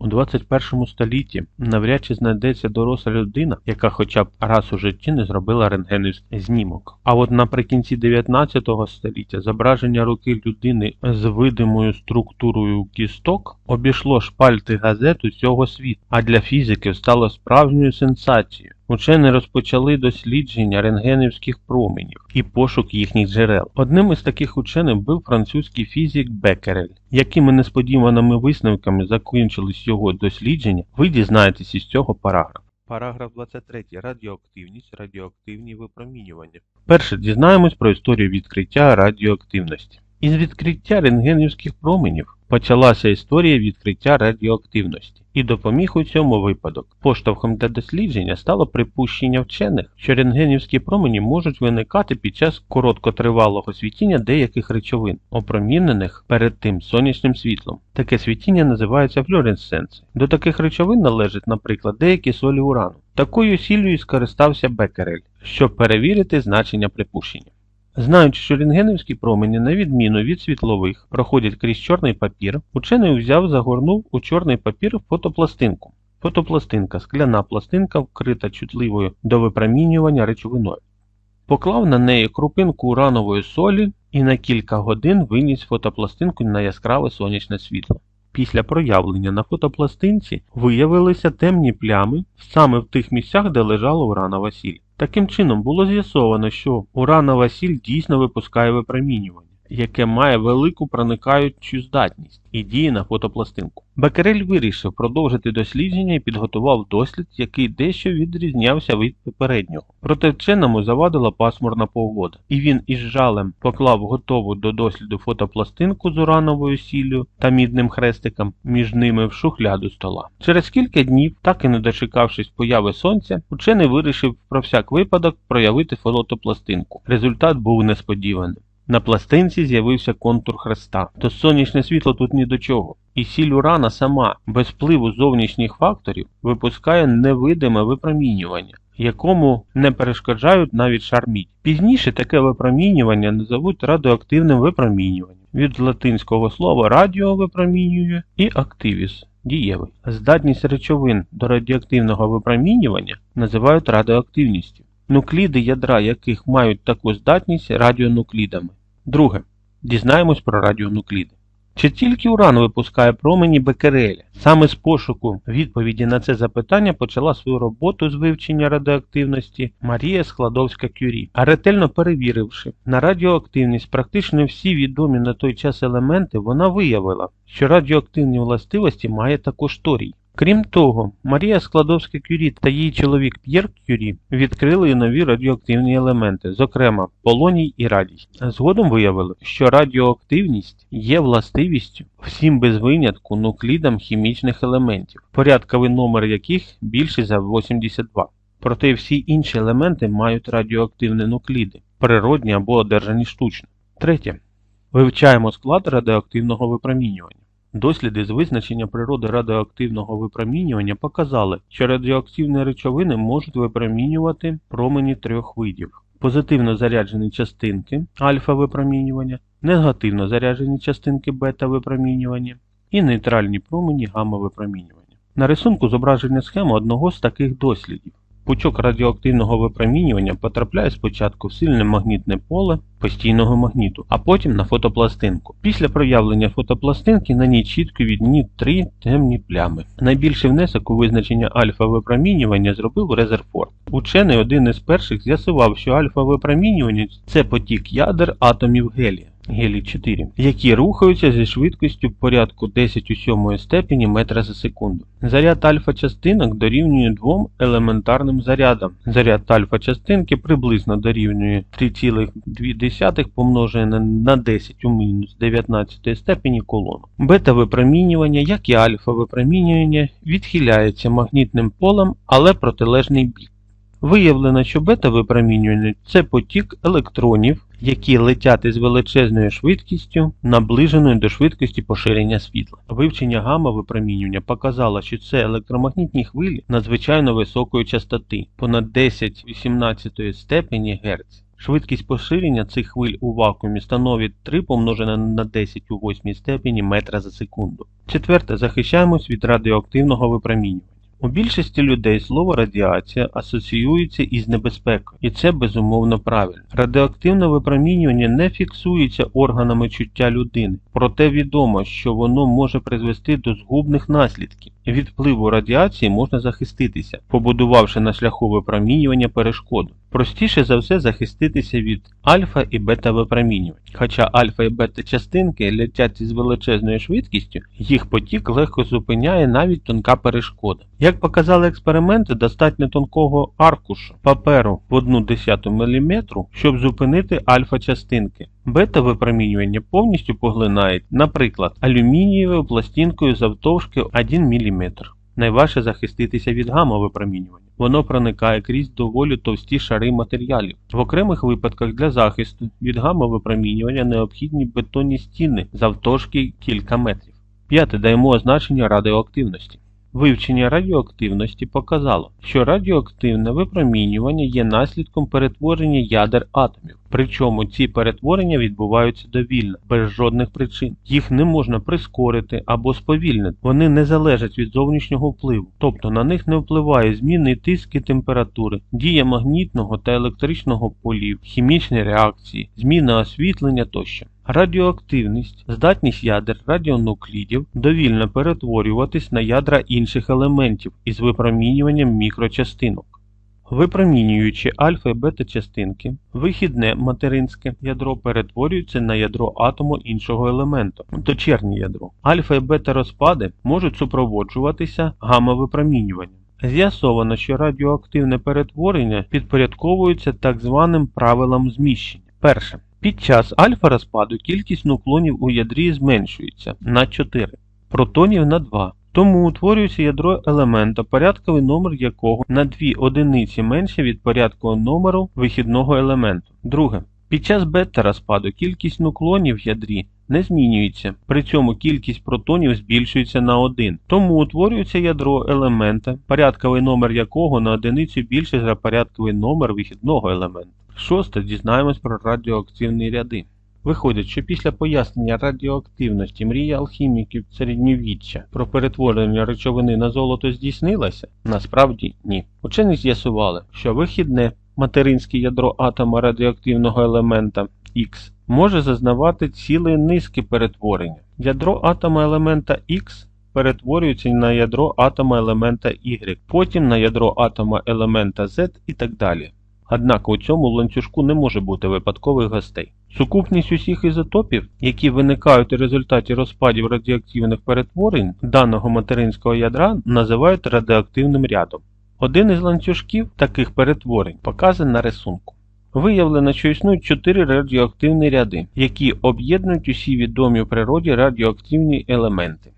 У 21 столітті навряд чи знайдеться доросла людина, яка хоча б раз у житті не зробила рентгенівський знімок. А от наприкінці 19 століття зображення руки людини з видимою структурою кісток обійшло шпальти газет усього світу, а для фізиків стало справжньою сенсацією. Учені розпочали дослідження рентгенівських променів і пошук їхніх джерел. Одним із таких учених був французький фізик Беккерель. Якими несподіваними висновками закінчились його дослідження, ви дізнаєтесь із цього параграфу. Параграф 23. Радіоактивність, радіоактивні випромінювання. Перше дізнаємось про історію відкриття радіоактивності. Із відкриття рентгенівських променів почалася історія відкриття радіоактивності, і допоміг у цьому випадок. Поштовхом для дослідження стало припущення вчених, що рентгенівські промені можуть виникати під час короткотривалого світіння деяких речовин, опромінених перед тим сонячним світлом. Таке світіння називається флюоресценцією. До таких речовин належать, наприклад, деякі солі урану. Такою сіллю і скористався Беккерель, щоб перевірити значення припущення. Знаючи, що рентгенівські промені, на відміну від світлових, проходять крізь чорний папір, учений взяв загорнув у чорний папір фотопластинку. Фотопластинка скляна пластинка, вкрита чутливою до випромінювання речовиною. Поклав на неї крупинку уранової солі і на кілька годин виніс фотопластинку на яскраве сонячне світло. Після проявлення на фотопластинці виявилися темні плями саме в тих місцях, де лежала уранова сіль. Таким чином було з'ясовано, що уранова сіль дійсно випускає випромінювання, яке має велику проникаючу здатність і діє на фотопластинку. Беккерель вирішив продовжити дослідження і підготував дослід, який дещо відрізнявся від попереднього. Проте вченому завадила пасмурна погода, і він із жалем поклав готову до досліду фотопластинку з урановою сіллю та мідним хрестиком між ними в шухляду стола. Через кілька днів, так і не дочекавшись появи сонця, учений вирішив про всяк випадок проявити фотопластинку. Результат був несподіваним. На пластинці з'явився контур хреста, то сонячне світло тут ні до чого. І сіль урана сама, без впливу зовнішніх факторів, випускає невидиме випромінювання, якому не перешкоджають навіть шар мідь. Пізніше таке випромінювання назовуть радіоактивним випромінюванням від латинського слова радіо випромінює і активіс дієвий. Здатність речовин до радіоактивного випромінювання називають радіоактивністю. Нукліди ядра яких мають таку здатність радіонуклідами. Друге. Дізнаємось про радіонукліди. Чи тільки уран випускає промені Беккереля? Саме з пошуку відповіді на це запитання почала свою роботу з вивчення радіоактивності Марія Складовська Кюрі. А ретельно перевіривши на радіоактивність практично всі відомі на той час елементи, вона виявила, що радіоактивні властивості має також торій. Крім того, Марія Складовська Кюрі та її чоловік П'єр Кюрі відкрили нові радіоактивні елементи, зокрема полоній і радій. Згодом виявили, що радіоактивність є властивістю всім без винятку нуклідам хімічних елементів, порядковий номер яких більший за 82. Проте всі інші елементи мають радіоактивні нукліди, природні або одержані штучно. Третє. Вивчаємо склад радіоактивного випромінювання. Досліди з визначення природи радіоактивного випромінювання показали, що радіоактивні речовини можуть випромінювати промені трьох видів: позитивно заряджені частинки альфа-випромінювання, негативно заряджені частинки бета-випромінювання і нейтральні промені гамма-випромінювання. На рисунку зображення схема одного з таких дослідів. Пучок радіоактивного випромінювання потрапляє спочатку в сильне магнітне поле постійного магніту, а потім на фотопластинку. Після проявлення фотопластинки на ній чітко відні три темні плями. Найбільший внесок у визначення альфа-випромінювання зробив Резерфорд. Учений один із перших з'ясував, що альфа-випромінювання це потік ядер атомів гелія. Гелій 4, які рухаються зі швидкістю порядку 10 у 7 степені метра за секунду. Заряд альфа-частинок дорівнює двом елементарним зарядам. Заряд альфа-частинки приблизно дорівнює 3,2 помножене на 10 у мінус 19 степені колону. Бета-випромінювання, як і альфа-випромінювання, відхиляється магнітним полем, але протилежний бік. Виявлено, що бета-випромінювання це потік електронів, які летять із величезною швидкістю, наближеною до швидкості поширення світла. Вивчення гамма-випромінювання показало, що це електромагнітні хвилі надзвичайно високої частоти, понад 10-18 степені Гц. Швидкість поширення цих хвиль у вакуумі становить 3 помножене на 10 у восьмій степені метра за секунду. Четверте, захищаємось від радіоактивного випромінювання. У більшості людей слово радіація асоціюється із небезпекою, і це безумовно правильно. Радіоактивне випромінювання не фіксується органами чуття людини, проте відомо, що воно може призвести до згубних наслідків. Від впливу радіації можна захиститися, побудувавши на шляху випромінювання перешкоду. Простіше за все захиститися від альфа і бета випромінювань. Хоча альфа і бета частинки летять із величезною швидкістю, їх потік легко зупиняє навіть тонка перешкода. Як показали експерименти, достатньо тонкого аркушу паперу в 1,1 мм, щоб зупинити альфа частинки. Бета випромінювання повністю поглинають, наприклад, алюмінієвою пластинкою завтовшки 1 мм. Найважче захиститися від гамма-випромінювання. Воно проникає крізь доволі товсті шари матеріалів. В окремих випадках для захисту від гамма-випромінювання необхідні бетонні стіни завтовшки кілька метрів. П'яте даємо означення радіоактивності. Вивчення радіоактивності показало, що радіоактивне випромінювання є наслідком перетворення ядер атомів. Причому ці перетворення відбуваються довільно, без жодних причин. Їх не можна прискорити або сповільнити. Вони не залежать від зовнішнього впливу, тобто на них не впливає зміни тиски температури, дія магнітного та електричного полів, хімічні реакції, зміна освітлення тощо. Радіоактивність, здатність ядер радіонуклідів довільно перетворюватись на ядра інших елементів із випромінюванням мікрочастинок. Випромінюючи альфа і бета частинки, вихідне материнське ядро перетворюється на ядро атому іншого елементу, дочернє ядро. Альфа і бета розпади можуть супроводжуватися гамма-випромінюванням. З'ясовано, що радіоактивне перетворення підпорядковується так званим правилам зміщення. Перше. Під час альфа-розпаду кількість нуклонів у ядрі зменшується на 4, протонів на 2. Тому утворюється ядро елемента, порядковий номер якого на 2 одиниці менше від порядкового номеру вихідного елементу. Друге. Під час бета-розпаду кількість нуклонів в ядрі не змінюється, при цьому кількість протонів збільшується на 1. Тому утворюється ядро елемента, порядковий номер якого на одиницю більше за порядковий номер вихідного елементу. Шосте. Дізнаємось про радіоактивні ряди. Виходить, що після пояснення радіоактивності мрія алхіміків середньовіччя про перетворення речовини на золото здійснилася? Насправді ні. Учені з'ясували, що вихідне материнське ядро атома радіоактивного елемента Х може зазнавати цілої низки перетворення. Ядро атома елемента Х перетворюється на ядро атома елемента Y, потім на ядро атома елемента Z і так далі. Однак у цьому ланцюжку не може бути випадкових гостей. Сукупність усіх ізотопів, які виникають у результаті розпадів радіоактивних перетворень даного материнського ядра, називають радіоактивним рядом. Один із ланцюжків таких перетворень показаний на рисунку. Виявлено, що існують чотири радіоактивні ряди, які об'єднують усі відомі в природі радіоактивні елементи.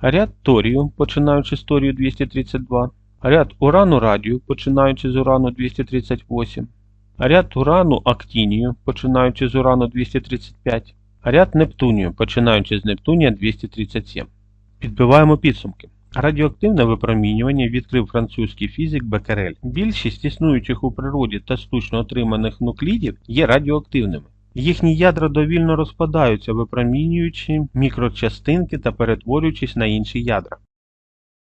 Ряд торію, починаючи з торію 232, ряд урану радію, починаючи з урану 238, ряд урану актінію, починаючи з урану 235, ряд нептунію, починаючи з нептунія 237. Підбиваємо підсумки. Радіоактивне випромінювання відкрив французький фізик Беккерель. Більшість існуючих у природі та штучно отриманих нуклідів є радіоактивними. Їхні ядра довільно розпадаються, випромінюючи мікрочастинки та перетворюючись на інші ядра.